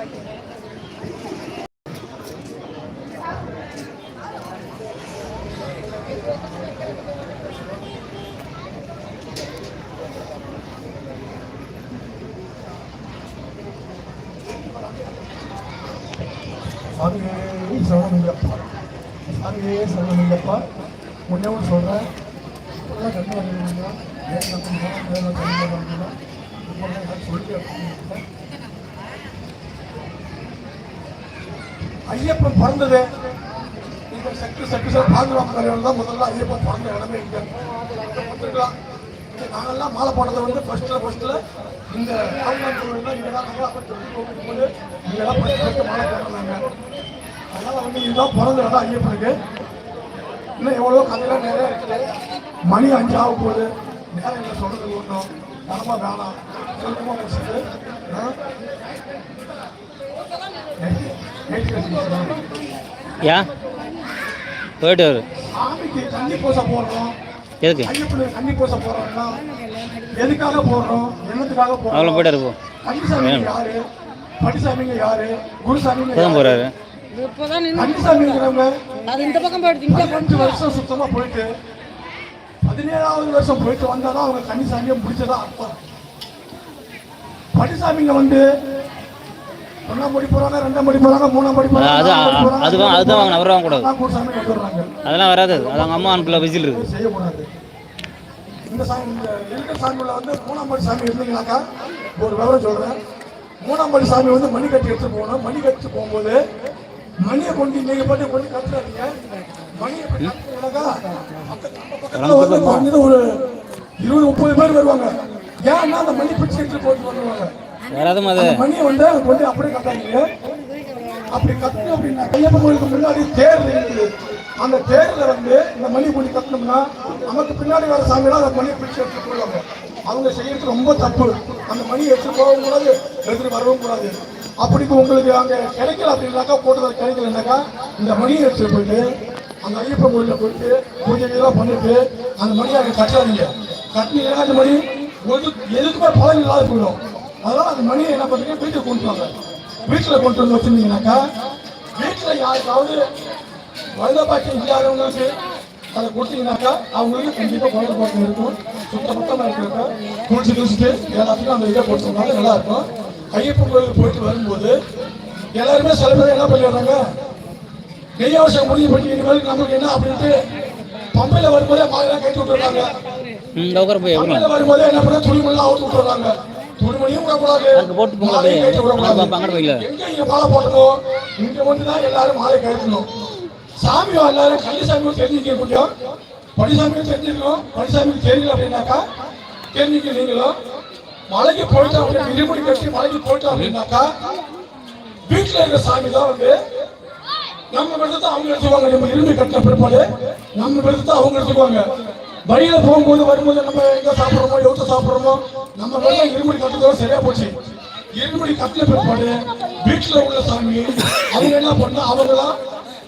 சாமியே சரணமில்லப்பா சாமியே சரணமில்லப்பா முன்னேவும் சொல்கிறேன் இப்போதான் கண்டு வந்துருந்தீங்க ஏன் நம்புங்க வேலை கண்டு வந்துருந்தா இப்போ சொல்லிட்டு ஐயப்பன் பிறந்தது. இந்த சக்தி சக்தி சார் பாதுகாப்பு தலைவர் தான் முதல்ல ஐயப்பன் பிறந்த இடமே இங்கே. பார்த்துக்கலாம். இங்க நாங்கெல்லாம் மாலை போனது வந்து ஃபர்ஸ்ட்ல ஃபர்ஸ்ட்ல இந்த ராமநாத கோவில் தான் இங்கே தான் நாங்கள் போகும்போது போது இங்கே தான் ஃபர்ஸ்ட் ஃபர்ஸ்ட் மாலை போடுறாங்க அதனால் வந்து இதுதான் பிறந்த இடம் ஐயப்பனுக்கு. இன்னும் எவ்வளோ கதையெல்லாம் நிறைய இருக்குது. மணி அஞ்சு ஆக போகுது நேரம் இல்லை சொல்றது ஒன்றும் தரமா வேணாம் சொல்லமா முடிச்சுட்டு ஏன் போயிட்டு வரு. சாமிக்கு தண்ணி பூசை போடுறோம். எதுக்கு? ஐயப்பனுக்கு தண்ணி பூசை போடுறோம்னா எதுக்காக போடுறோம்? என்னத்துக்காக அவ்வளோ போயிட்டு இருப்போம் இப்போதான் அது இந்த பக்கம் வருஷம் சுத்தமா போயிட்டு பதினேழாவது வருஷம் போயிட்டு வந்தாதான் அவங்க கன்னிசாமியை முடிச்சதா அர்த்தம். படிசாமிங்க வந்து ஒன்னாம் படி போறாங்க ரெண்டாம் படி போறாங்க மூணாம் படி போறாங்க அது- அதுதான் அதுதான் வாங்க நம்பர் வாங்கக்கூடாது அதெல்லாம் வராது. அது அவங்க அம்மா அனுப்பில் விசில் இருக்கு. செய்யக்கூடாது இந்த சாமி இந்த சாமியில் வந்து மூணாம் படி சாமி இருந்தீங்கன்னாக்கா ஒரு விவரம் சொல்றேன். மூணாம் படி சாமி வந்து மணி கட்டி எடுத்து போகணும். மணி கட்டி போகும்போது மணியை கொண்டு நீங்க பாட்டு கொண்டு கட்டுறாதீங்க மணியை குறைஞ்சது ஒரு இருபது முப்பது பேர் வருவாங்க. ஏன்னா அந்த மணி பிடிச்சி எடுத்து போட்டு வருவாங்க வராது அது. அந்த மணியை வந்து கொண்டு அப்படியே கட்டாதீங்க அப்படி கட்டணும் அப்படின்னா ஐயப்பன் கோயிலுக்கு முன்னாடி தேர் இருக்குது. அந்த தேர்ல வந்து இந்த மணி கொண்டு கட்டணும்னா நமக்கு பின்னாடி வர சாமியெல்லாம் அந்த மணியை பிடிச்சி எடுத்து போடுவாங்க அவங்க செய்யறது ரொம்ப தப்பு. அந்த மணி எடுத்து போகவும் கூடாது எடுத்துட்டு வரவும் கூடாது. அப்படி உங்களுக்கு அங்க கிடைக்கல அப்படின்னாக்கா போட்டது கிடைக்கலனாக்கா இந்த மணியை எடுத்துட்டு போயிட்டு அந்த ஐயப்பன் கோயிலில் போயிட்டு பூஜைகள்லாம் பண்ணிட்டு அந்த மணியை அங்கே கட்டாதீங்க கட்டினீங்கன்னா அந்த மணி ஒரு எதுக்குமே பலன் இல்லாத போயிடும். அதனால அந்த மணியை என்ன பண்ணுறீங்க வீட்டுக்கு கொண்டு வாங்க. வீட்டில் கொண்டு வந்து வச்சிருந்தீங்கன்னாக்கா வீட்டில் யாருக்காவது வயத பாக்கியம் இல்லாதவங்களுக்கு அதை கொடுத்தீங்கன்னாக்கா அவங்களுக்கு கண்டிப்பாக குழந்தை பாக்கியம் இருக்கும். சுத்த பத்தமாக இருக்கிறப்ப குளிச்சு குளிச்சுட்டு எல்லாத்துக்கும் அந்த இதை கொடுத்தோம்னால நல்லா இருக்கும். ஐயப்பன் கோயிலுக்கு போயிட்டு வரும்போது எல்லாருமே சில பேர் என்ன பண்ணிடுறாங்க நெய்யாவசம் முடிஞ்சு பண்ணி இனிமேல் நமக்கு என்ன அப்படின்ட்டு பம்பையில் வரும்போதே மாலையெல்லாம் கட்டி விட்டுறாங்க. வரும்போதே என்ன பண்ண துணிமணிலாம் அவுத்து விட்டுறாங்க. அங்க போட்டு போங்க. அங்க போய்க்கல. எங்க இங்க மாலை போட்டணும் இங்க வந்து தான் எல்லாரும் மாலை கட்டணும் சாமி எல்லாரும். கள்ளிசாமியும் தெரிஞ்சுக்க முடியும் படிசாமியும் தெரிஞ்சுக்கணும். படிசாமிக்கு தெரியல அப்படின்னாக்கா தெரிஞ்சுக்க நீங்களும். மலைக்கு போயிட்டோம் அப்படின்னு இருமுடி கட்டி மலைக்கு போயிட்டோம் அப்படின்னாக்கா வீட்டுல இருக்கிற சாமி தான் வந்து நம்ம விருதத்தை அவங்க எடுத்துக்குவாங்க. நம்ம இரும்பு கட்டின பிற்பாடு நம்ம விருதத்தை அவங்க எடுத்துக்குவாங்க. வழியில போகும்போது வரும்போது நம்ம எங்க சாப்பிடுறோமோ எவ்வளோ சாப்பிடுறோமோ நம்ம விரதம் இருமுடி கட்டுறதோட சரியா போச்சு. இருமுடி கட்டின பிற்பாடு வீட்டுல உள்ள சாமி அவங்க என்ன பண்ணா அவங்களாம்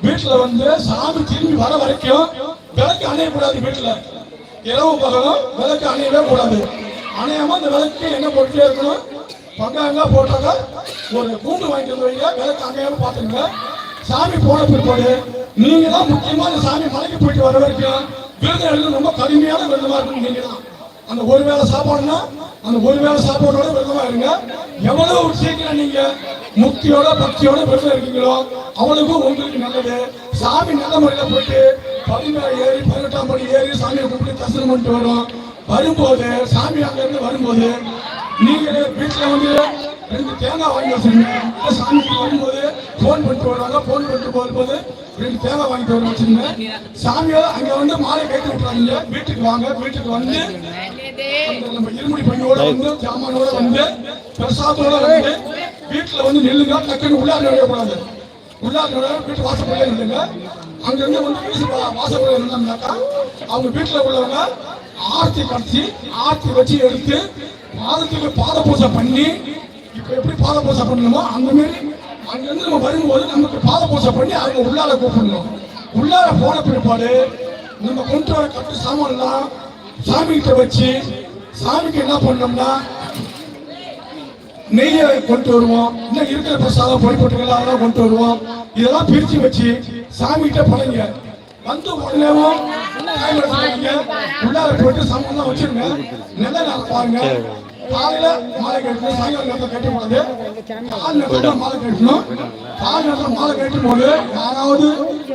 வீட்டுல வந்து சாமி திரும்பி வர வரைக்கும் விளக்கு அணையக்கூடாது வீட்டுல. இரவு பகலும் விளக்கு அணையவே கூடாது. அணையாம அந்த விளக்கு என்ன போட்டுட்டே இருக்கணும்? பங்காங்க போட்டாங்க ஒரு கூண்டு வாங்கிட்டு வந்து வைங்க விளக்கு அணையாம பாத்துங்க சாமி போன பிற்பாடு நீங்க தான் முக்கியமா அந்த சாமி மலைக்கு போயிட்டு வர வரைக்கும் விருது எழுது ரொம்ப கடுமையான விருதமா இருக்கும் நீங்க. அந்த ஒரு வேளை சாப்பாடுனா அந்த ஒரு வேளை சாப்பாடோட விரதமா இருங்க. எவ்வளவு சீக்கிரம் நீங்க முக்தியோட பக்தியோட விரதம் இருக்கீங்களோ அவளுக்கும் உங்களுக்கு நல்லது. சாமி நல்ல முறையில போயிட்டு பதினேழு ஏறி பதினெட்டாம் படி ஏறி சாமியை கும்பிட்டு தரிசனம் பண்ணிட்டு வரும் வரும்போது சாமி அங்க இருந்து வரும்போது நீங்களே வீட்டுல வந்து ரெண்டு தேங்காய் வாங்கி வச்சிருங்க. சாமிக்கு வரும்போது போன் பண்ணிட்டு வருவாங்க போன் பண்ணிட்டு போகும்போது ரெண்டு வாங்கிட்டு வர வச்சிருங்க சாமியை அங்க வந்து மாலை கைத்து விட்டுறாங்க வீட்டுக்கு வாங்க வீட்டுக்கு வந்து நம்ம இருமுடி பையோட வந்து ஜாமானோட வந்து பிரசாதோட வந்து வீட்டுல வந்து நெல்லுங்க. டக்குன்னு உள்ளார நுழையக்கூடாது. உள்ளார் நுழைய வீட்டு வாசப்படியே நில்லுங்க. அங்கிருந்து வந்து வீசு வாசப்படியில் இருந்தாங்கனாக்கா அவங்க வீட்டுல உள்ளவங்க ஆர்த்தி கடிச்சு ஆர்த்தி வச்சு எடுத்து பாதத்துக்கு பாத பூஜை பண்ணி இப்ப எப்படி பாத பூஜை பண்ணணுமோ அந்த மாதிரி அங்க இருந்து நம்ம வரும்போது நமக்கு பாத பூஜை பண்ணி அவங்க உள்ளால கூப்பிடணும். உள்ளார போன பிற்பாடு நம்ம கொண்டு வர கட்டு சாமான்லாம் சாமி கிட்ட வச்சு சாமிக்கு என்ன பண்ணோம்னா நெய்யை கொண்டு வருவோம். இன்னும் இருக்கிற பிரசாதம் பொறிப்பட்டுகள் அதெல்லாம் கொண்டு வருவோம். இதெல்லாம் பிரிச்சு வச்சு சாமி கிட்ட பழங்க வந்து உடனேவும் காய் உள்ளார போயிட்டு சமம் வச்சிருங்க. நல்ல நேரம் பாருங்க காலையில மாலை கட்டணும் சாயங்காலம் நேரத்தில் கட்ட கூடாது கால் நேரத்தில் மாலை கட்டணும். கால் நேரத்தில் மாலை கட்டும் போது யாராவது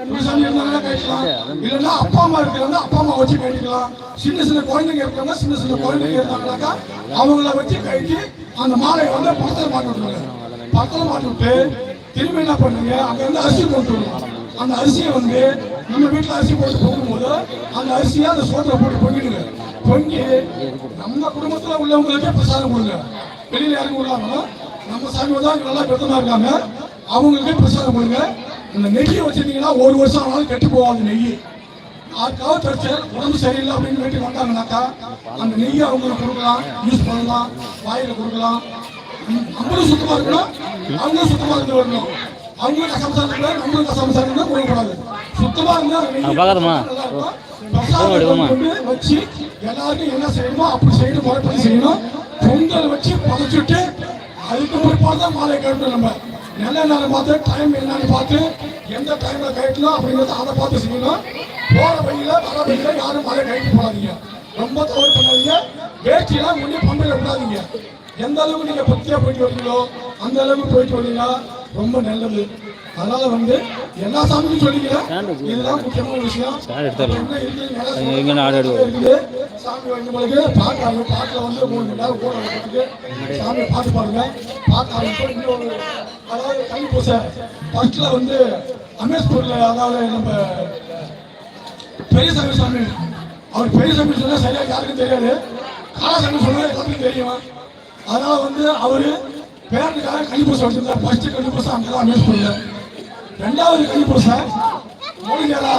புருஷன் இருந்தாங்கன்னா கட்டலாம் இல்லைன்னா அப்பா அம்மா இருக்கிறவங்க அப்பா அம்மா வச்சு கட்டிக்கலாம். சின்ன சின்ன குழந்தைங்க இருக்கிறவங்க சின்ன சின்ன குழந்தைங்க இருந்தாங்கன்னாக்கா அவங்கள வச்சு கட்டி அந்த மாலையை வந்து பக்கத்தில் மாட்டி விட்டுருங்க பக்கத்தில் மாட்டி விட்டு திரும்பி என்ன பண்ணுங்க? அங்க இருந்து அரிசி கொண்டு வரணும் அந்த அரிசியை வந்து நம்ம வீட்டுல அரிசி போட்டு பொங்கும்போது அந்த அரிசியை அந்த சோத்துல போட்டு பொங்கிடுங்க. பொங்கி நம்ம குடும்பத்துல உள்ளவங்களுக்கே பிரசாதம் கொடுங்க. வெளியில யாரும் விடாம நம்ம சாமி தான் நல்லா பெருத்தமா இருக்காங்க அவங்களுக்கே பிரசாதம் கொடுங்க. இந்த நெய்யை வச்சிருந்தீங்கன்னா ஒரு வருஷம் ஆனாலும் கெட்டு போவாங்க நெய். யாருக்காவது பிரச்சனை உடம்பு சரியில்லை அப்படின்னு வேண்டி வந்தாங்கன்னாக்கா அந்த நெய்யை அவங்களுக்கு கொடுக்கலாம் யூஸ் பண்ணலாம் வாயில கொடுக்கலாம். நம்மளும் சுத்தமா இருக்கணும் அவங்களும் சுத்தமா இருந்து வரணும். அவங்களும் கசமசா இருக்கணும் நம்மளும் கசமசா இருக்கணும் கொடுக்கக்கூடாது சுத்தமா இருந்தா கொண்டு வச்சு எல்லாருக்கும் என்ன செய்யணுமோ அப்படி செய்யணும் முறைப்படி செய்யணும். பொங்கல் வச்சு பதைச்சுட்டு அதுக்கு பிற்பாடு தான் மாலை கட்டணும் நம்ம. நல்ல நேரம் பார்த்து டைம் என்னன்னு பார்த்து எந்த டைம்ல கட்டணும் அப்படிங்கறத அதை பார்த்து செய்யணும். போற வழியில வர வழியில யாரும் மாலை கட்டி போடாதீங்க ரொம்ப தவறு பண்ணாதீங்க. வேஷ்டியெல்லாம் முன்னே பம்பையில விடாதீங்க. எந்த அளவுக்கு நீங்க பத்தியா போயிட்டு வரீங்களோ அந்த அளவுக்கு போயிட்டு வந்தீங்கன்னா ரொம்ப நல்லது. அதனால வந்து எல்லா சாமிக்கும் சொல்லிக்கிறேன். இதுதான் முக்கியமான விஷயம். சாமி உங்களுக்கு பாட்டு ஆடு பாட்டில் வந்து மூணு மணி நேரம் கூட சாமி பாட்டு பாடுங்க பாட்டு ஆரம்பிச்சு இன்னொரு அதாவது கல்வி பூசை. ஃபர்ஸ்ட்ல வந்து அமேஸ்பூர்ல அதாவது நம்ம பெரியசாமி சாமி அவர் பெரியசாமி சொன்னா சரியா யாருக்கும் தெரியாது. காலசாமி சொன்னா எல்லாத்துக்கும் தெரியும். அதனால வந்து அவரு பேரனுக்காக கல்விப்பூசை வச்சிருந்தார். ஃபர்ஸ்ட் கல்விப்பூசை அங்கதான் அமேஸ்பூர்ல ரெண்டாவது கல்விப்பூசை மூலிகையா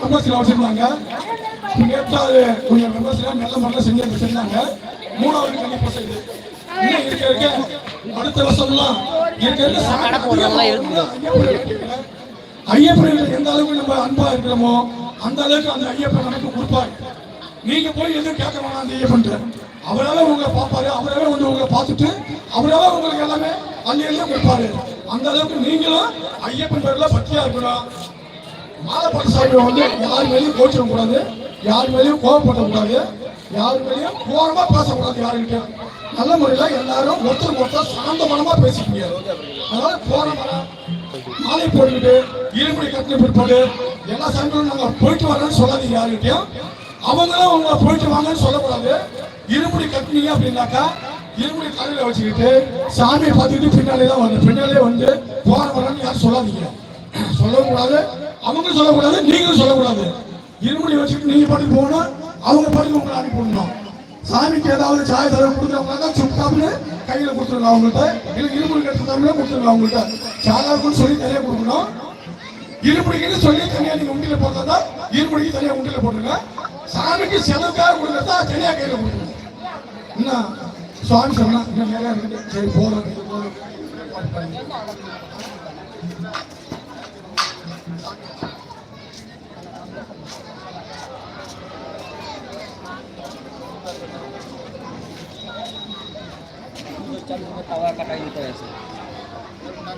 மெம்பர்ஸ்ல வச்சிருந்தாங்க. எட்டாவது கொஞ்சம் மெம்பர்ஸ்ல நல்ல முறையில் செஞ்சு வச்சிருந்தாங்க மூணாவது கல்விப்பூசை இது. இன்னும் இருக்க இருக்க அடுத்த வருஷம்லாம் இருக்க இருக்க சாமி அதிகமா ஐயப்பனை ஐயப்பன் எந்த அளவுக்கு நம்ம அன்பா இருக்கிறோமோ அந்த அளவுக்கு அந்த ஐயப்பன் நமக்கு கொடுப்பாரு. நீங்க போய் எதுவும் கேட்க வேணாம் அந்த ஐயப்பன் அவரால உங்களை பார்ப்பாரு அவரால வந்து உங்களை பார்த்துட்டு அவரால உங்களுக்கு எல்லாமே அள்ளி கொடுப்பாரு. அந்த அளவுக்கு நீங்களும் ஐயப்பன் பேர்ல பக்தியா இருக்கணும். மாலைப்பட்ட சாமி வந்து யார் மேலேயும் கோச்சிட கூடாது யார் மேலேயும் கோபப்பட கூடாது யார் மேலேயும் கோரமா பேசக்கூடாது யாருக்கிட்ட நல்ல முறையில எல்லாரும் ஒருத்தர் ஒருத்தர் சாந்த மனமா பேசிக்கீங்க அதனால கோரமான மாலை போட்டுக்கிட்டு இருமுடி கட்டின பிற்பாடு எல்லா சாமிகளும் நாங்க போயிட்டு வரோம்னு சொல்லாதீங்க யாருக்கிட்டையும் அவங்களும் உங்களை போயிட்டு வாங்கன்னு சொல்லக்கூடாது. இருமுடி கட்டினீங்க அப்படின்னாக்கா இருமுடி தலையில வச்சுக்கிட்டு சாமியை பார்த்துக்கிட்டு பின்னாலே தான் வந்து பின்னாலே வந்து போற வரணும்னு யாரும் சொல்லாதீங்க. சொல்லவும் கூடாது அவங்க சொல்லக்கூடாது நீங்களும் சொல்லக்கூடாது இருமுடி வச்சுக்கிட்டு நீங்க பாட்டுக்கு போகணும் அவங்க பாட்டுக்கு உங்களை அனுப்பி விடணும். சாமிக்கு ஏதாவது சாய தடவை கொடுக்குறவங்க சுத்தாமல் கையில கொடுத்துருங்க அவங்கள்ட்ட. இல்லை இருமுடி கட்டுறதாமலே கொடுத்துருங்க அவங்கள்ட்ட. சாதாவுக்குன்னு சொல்லி தனியாக கொடுக்கணும். இருமுடிக்குன்னு சொல்லி தனியாக நீங்க உண்டியில போட்டதா இருமுடிக்கு தனியாக உண்டியில போட்டுருங்க. சாமிக்கு செலவுக்காக கொடுக்கறதா தனியாக கையில கொடுக்கணும். என்ன சுவாமி சொன்னா இன்னும் நிறையா இருக்குது சரி போறோம் இது போறோம் ஏய் நான்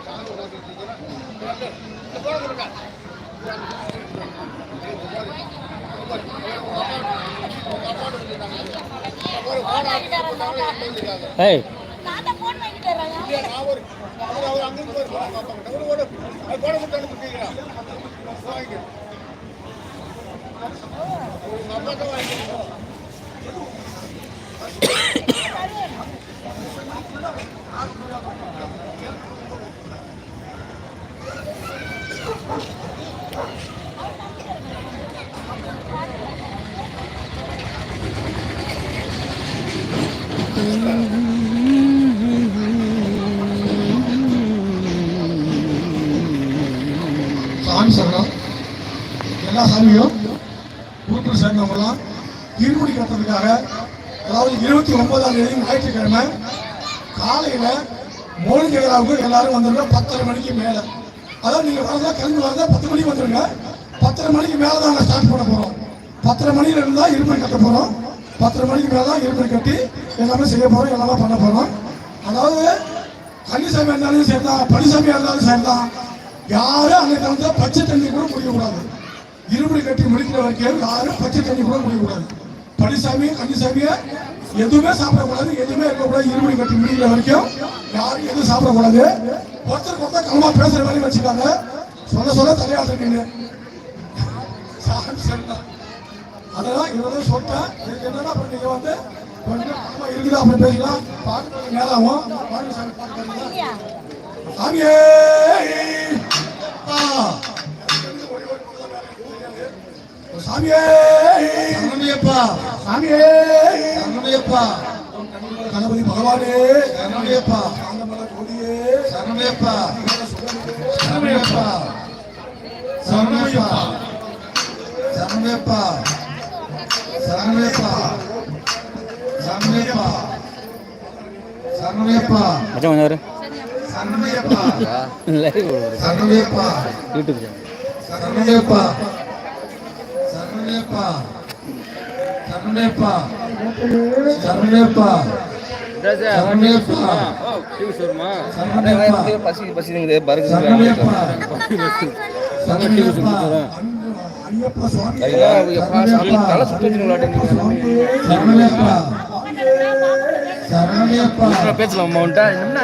தான் போன் ஒரு வரேன் சாமி சரணம் எல்லா சாமியும் உறுப்பினர் சேர்ந்தவங்கலாம் இருமுடி கட்டுறதுக்காக அதாவது இருபத்தி ஒன்பதாம் தேதி ஞாயிற்றுக்கிழமை காலையில மோடி எல்லாரும் வந்துருங்க பத்தரை மணிக்கு மேல. அதாவது நீங்க வரதா கிளம்பி வரதா பத்து மணிக்கு வந்துருங்க. பத்தரை மணிக்கு மேல தான் நாங்கள் ஸ்டார்ட் பண்ண போறோம். பத்தரை மணில இருந்தா இருமல் கட்ட போறோம். பத்தரை மணிக்கு மேல தான் இருமுடி கட்டி எல்லாமே செய்ய போறோம் எல்லாமே பண்ண போறோம். அதாவது கன்னிசாமி இருந்தாலும் சரிதான் பனிசாமியா இருந்தாலும் சரிதான். யாரும் அன்னைக்கு வந்து பச்சை தண்ணி கூட குடிக்கக்கூடாது. இருமுடி கட்டி முடிக்கிற வரைக்கும் யாரும் பச்சை தண்ணி கூட குடிக்கக்கூடாது. பனிசாமி கன்னிசாமியை எதுவுமே சாப்பிடக்கூடாது. எதுவுமே இருக்கக்கூடாது. இருமுடி கட்டி முடிக்கிற வரைக்கும் யாரும் எதுவும் சாப்பிடக்கூடாது. ஒருத்தருக்கு ஒருத்தர் களமா பேசுற மாதிரி வச்சுக்காங்க. சொல்ல சொல்ல தலையாட்ட நீங்க அதெல்லாம் இவ்வளவு சொல்லிட்டேன் இதுக்கு என்னன்னா நீங்க வந்து இருக்குதா? அப்படி பேசலாம் பார்க்கறது நேராகும் பாருங்க சாமி பார்க்கறீங்களா இல்லையா? சாமியே! ஆ. சாமியே! சரணமையப்பா. கணபதி பகவானே. சரணமையப்பா. ஆனமல கொடியே சரணமையப்பா. சரணமையப்பா. சரணமையப்பா. சரணமையப்பா. சரணமையப்பா. சரணமையப்பா. சரணமையப்பா. மச்சான் கொஞ்சம் வரு. சரணமையப்பா. லைவ் போடுவாரு சரணமையப்பா. யூடியூப் சரணமையப்பா பேசலாம் என்ன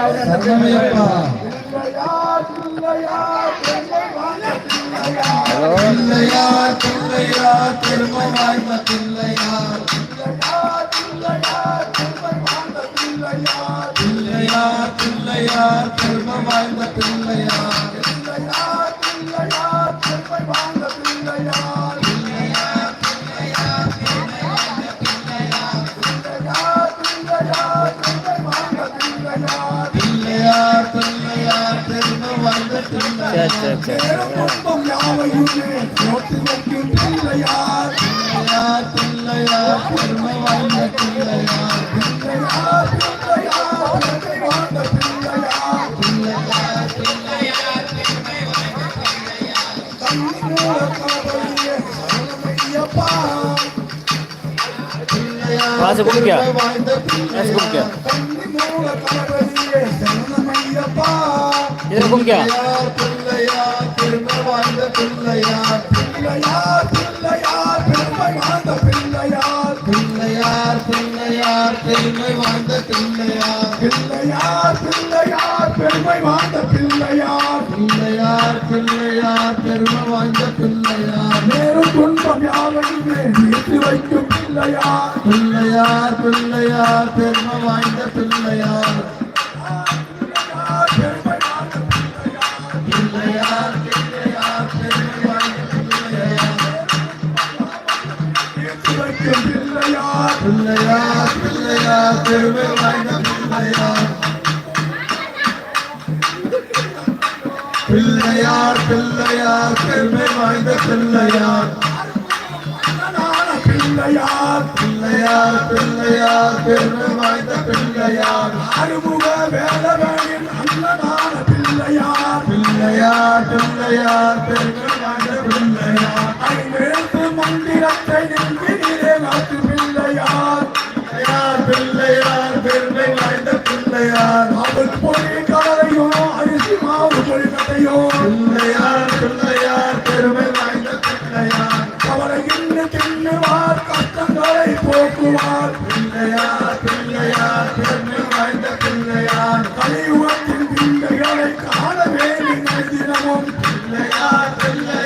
பிள்ளையார் பிள்ளையார் பெருமை வாய்ந்த பிள்ளையார் பிள்ளையார் பிள்ளையார் பெருமை வாய்ந்த பிள்ளையார் பிள்ளையார் பிள்ளையார் பிள்ளையார் பிள்ளையார் பிள்ளையார் பிள்ளையார் வாய்ந்த பிள்ளையார் பிள்ளையார் பிள்ளையார் பிள்ளையார் காசு கொடுக்க. வாய்ந்த காசு கொடுக்க. கண்ணி மூல கணபதியே இதில் கும்பிக்க பிள்ளையார் பிள்ளையார் பிள்ளையார் பிள்ளையார் பிள்ளையார். பெருமை வாய்ந்த பிள்ளையார் பிள்ளையார் பிள்ளையார் பெருமை வாழ்ந்த பிள்ளையார் பிள்ளையார் பிள்ளையார் பெருமை வாய்ந்த பிள்ளையார் நேரும் துன்பம் யாவையுமே நீட்டி வைக்கும் பிள்ளையார் பிள்ளையார் பிள்ளையார் பெருமை வாய்ந்த பிள்ளையார் வாழ்ந்த பிள்ளையார் பிள்ளையார் பெருமை வாய்ந்த பிள்ளையார் பிள்ளையார் பிள்ளையார் பெருமை வாய்ந்த பிள்ளையார். பிள்ளையார் பிள்ளையார் பெருமை வாய்ந்த பிள்ளையார் பெருமை வாய்ந்த பிள்ளையார் வேலவனின் அண்ணனான பிள்ளையார் பிள்ளையார் பிள்ளையார் பெருமை வாய்ந்த பிள்ளையார் மந்திரத்தை الليالي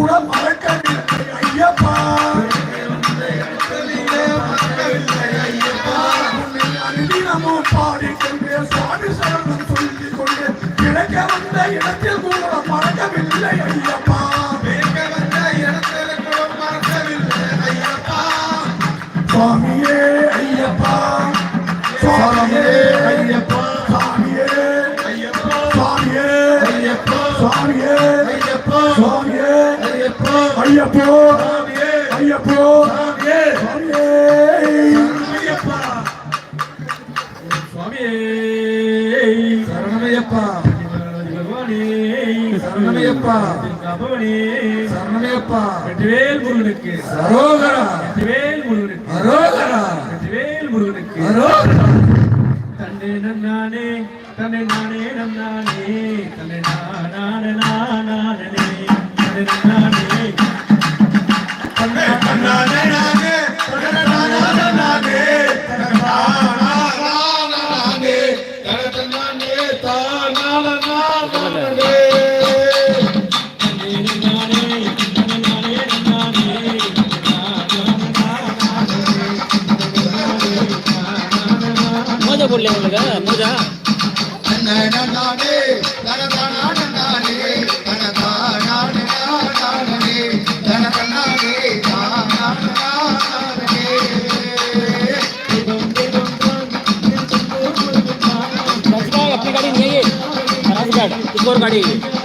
கூட மறக்கவில்லை ஐயப்பா. தினமும் பாடிக்கொண்டே சாமி சரணம் சொல்லிக் கொண்டு கிடைக்க வந்த இடத்தில் கூட மறக்கவில்லை சரணமையப்பா. சரணமையப்பா சரணமையப்பா வெற்றிவேல் முருகனுக்கு அரோகரா வெற்றிவேல் முருகனுக்கு அரோகரா வெற்றிவேல் முருகனுக்கு அரோகரா தன்னை நன்னானே தன்னை நானே நன்னானே தன்னை நானே நானே कोरगाडी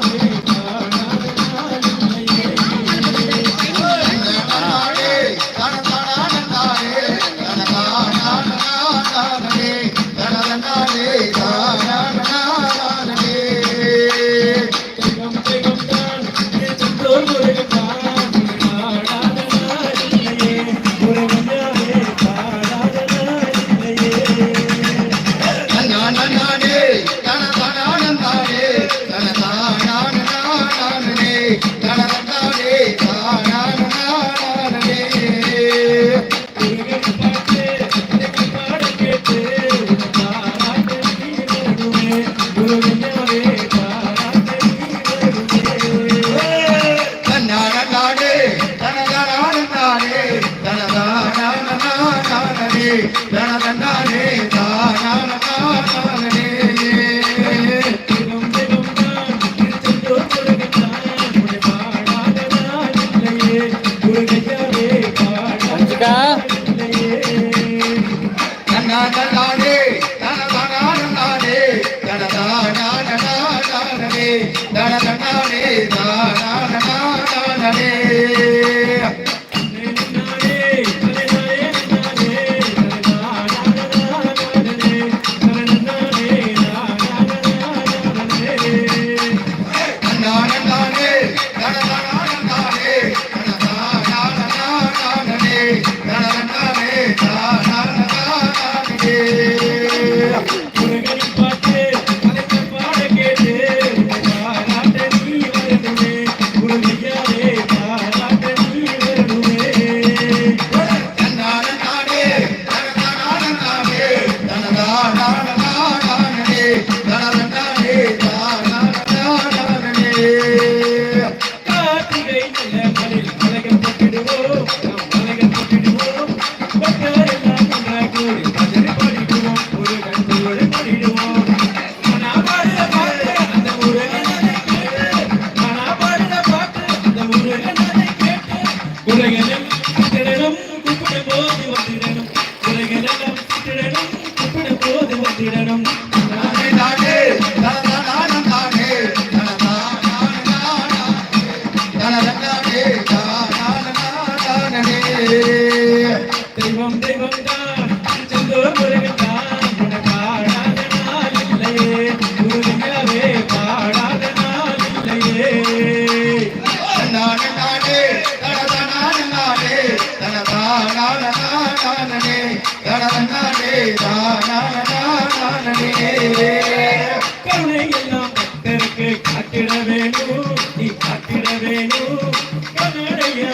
வந்திடணும் உலகெல்லாம் சுற்றிடணும் கூப்பிட போது வந்திடணும் இறைவனே கருணை எல்லாம் பக்தருக்கு வேணும். நீ வேணும். கருணையா